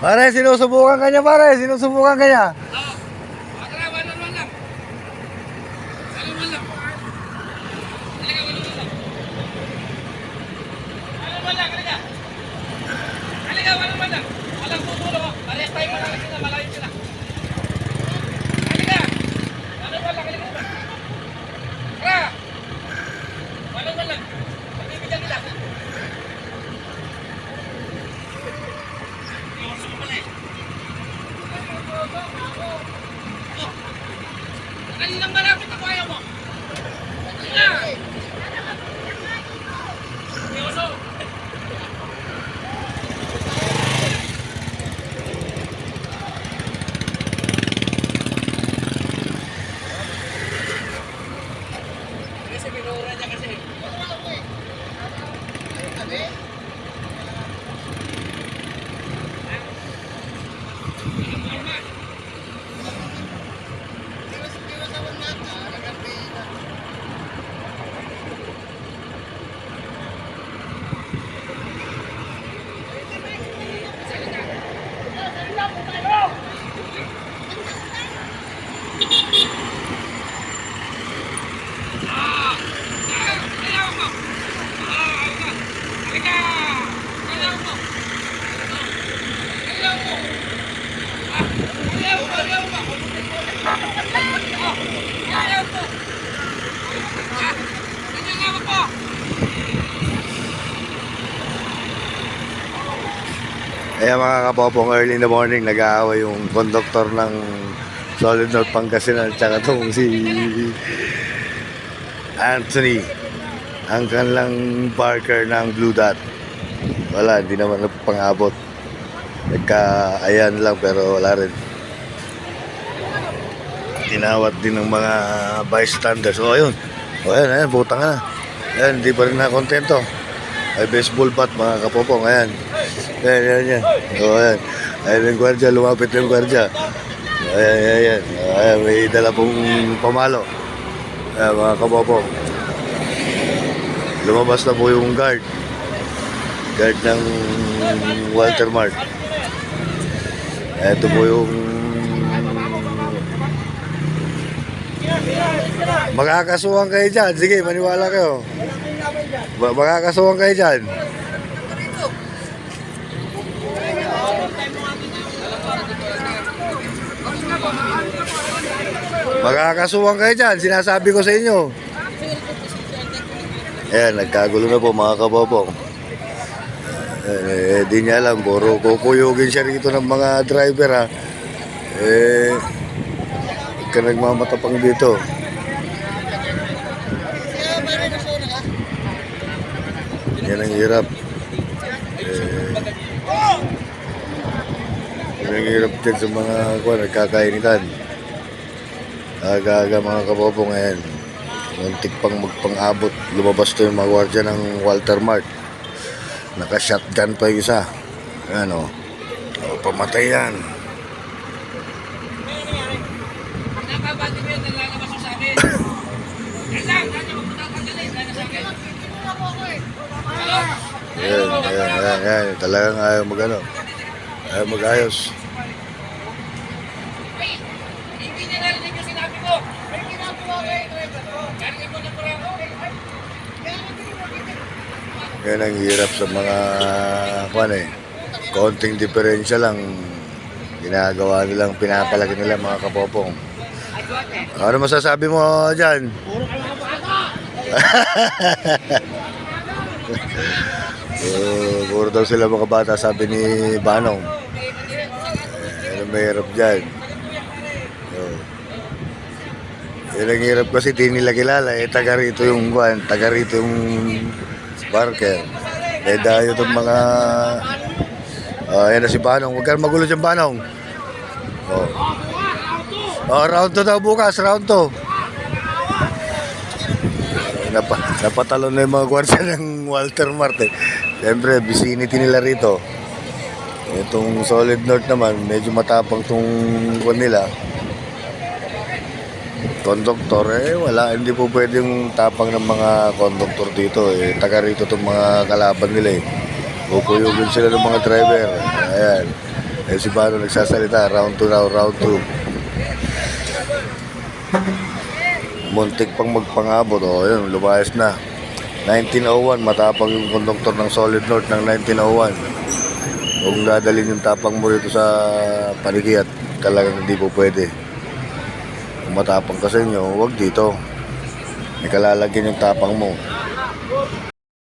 Pare, sinusubukan ka niya, pare. Sinusubukan ka niya. Kaninang malapit ako ayaw mo. Halika! Seryoso! Kasi binura niya kasi. Ayaw mo! Ah, halika! Halika! Ayaw mo! Ayaw mo! Ah, Ayaw mo! Ayaw mo! Ah, Ayaw mo! Ah, Ayaw mo po! Ayan mga kapopong, early in the morning, nag-aaway yung conductor ng Solid North Pangasinan tsaka tong si Anthony ang kanilang Parker ng Blue Dot. Wala, hindi naman pang-abot. Nagka-ayan lang pero wala rin. Tinawat din ng mga bystanders. O ayun, o ayun, ayun, butang na. Ayan, hindi pa rin na kontento. Ay baseball bat mga kapopong, ayan. Ayan, ayan, ayan. O ayan. Ayan yung gwardya, lumapit yung gwardya. Ayan, ayan, ayan. Ayan, may dala pong pamalo. Ayan, mga kapopong. Lumabas na po yung guard. Guard ng Walter Mart. Ito po yung Magkakasuhan kayo dyan. Sige, maniwala kayo. Magkakasuhan kayo dyan. Magkakasuhan kayo dyan. Sinasabi ko sa inyo. Ayan, nagkagulo na po mga kababong. Eh, di niya alam, puro kukuyugin siya rito ng mga driver ha. Eh, ka nagmamatapang dito. Yan ang hirap. Eh, yan ang hirap din sa mga kuwan, nagkakainitan. Aga-aga mga kababong ngayon. Muntik pang magpang-abot. Lumabas to yung mga ng Walter Mart. Naka-shotgun pa yung isa. Ano? O, pamatay yan. Yan, yan, yan, yan. Talagang ayaw mag-ano. Ayaw mag-ayos. Ay, hindi niya narinig yung sinabi ko. Ay, ginagawa ko eh. Galing mo na pala ako. Yan ang hirap sa mga kwan eh. Konting diferensya lang ginagawa nilang pinapalaki nila mga kapopong. Ano masasabi mo dyan? uh, puro daw sila mga bata sabi ni Banong. Eh, ano mahirap dyan? Uh, yan ang hirap kasi di nila kilala. Eh, taga rito yung kwan, taga rito yung Barker. Eh, dahil itong mga... Oh, yan na si Banong. Huwag kang magulo dyan, Banong. Oh. Oh, round 2 daw bukas, round 2. Napa, napatalo na yung mga gwardiya ng Walter Marte. Siyempre, vicinity nila rito. Itong Solid North naman, medyo matapang tong kwan nila. Konduktor, eh wala, hindi po pwedeng tapang ng mga konduktor dito. Eh, taga rito itong mga kalaban nila eh. Pupuyugin sila ng mga driver. Ayan. Eh si Bano nagsasalita, round 2 raw, round 2. Muntik pang magpangabot, oh, yun, lumayas na. 1901, matapang yung konduktor ng Solid North ng 1901. Kung dadalhin yung tapang mo rito sa panigiyat, talagang hindi po pwede. Kung matapang ka sa inyo, huwag dito. May kalalagyan yung tapang mo.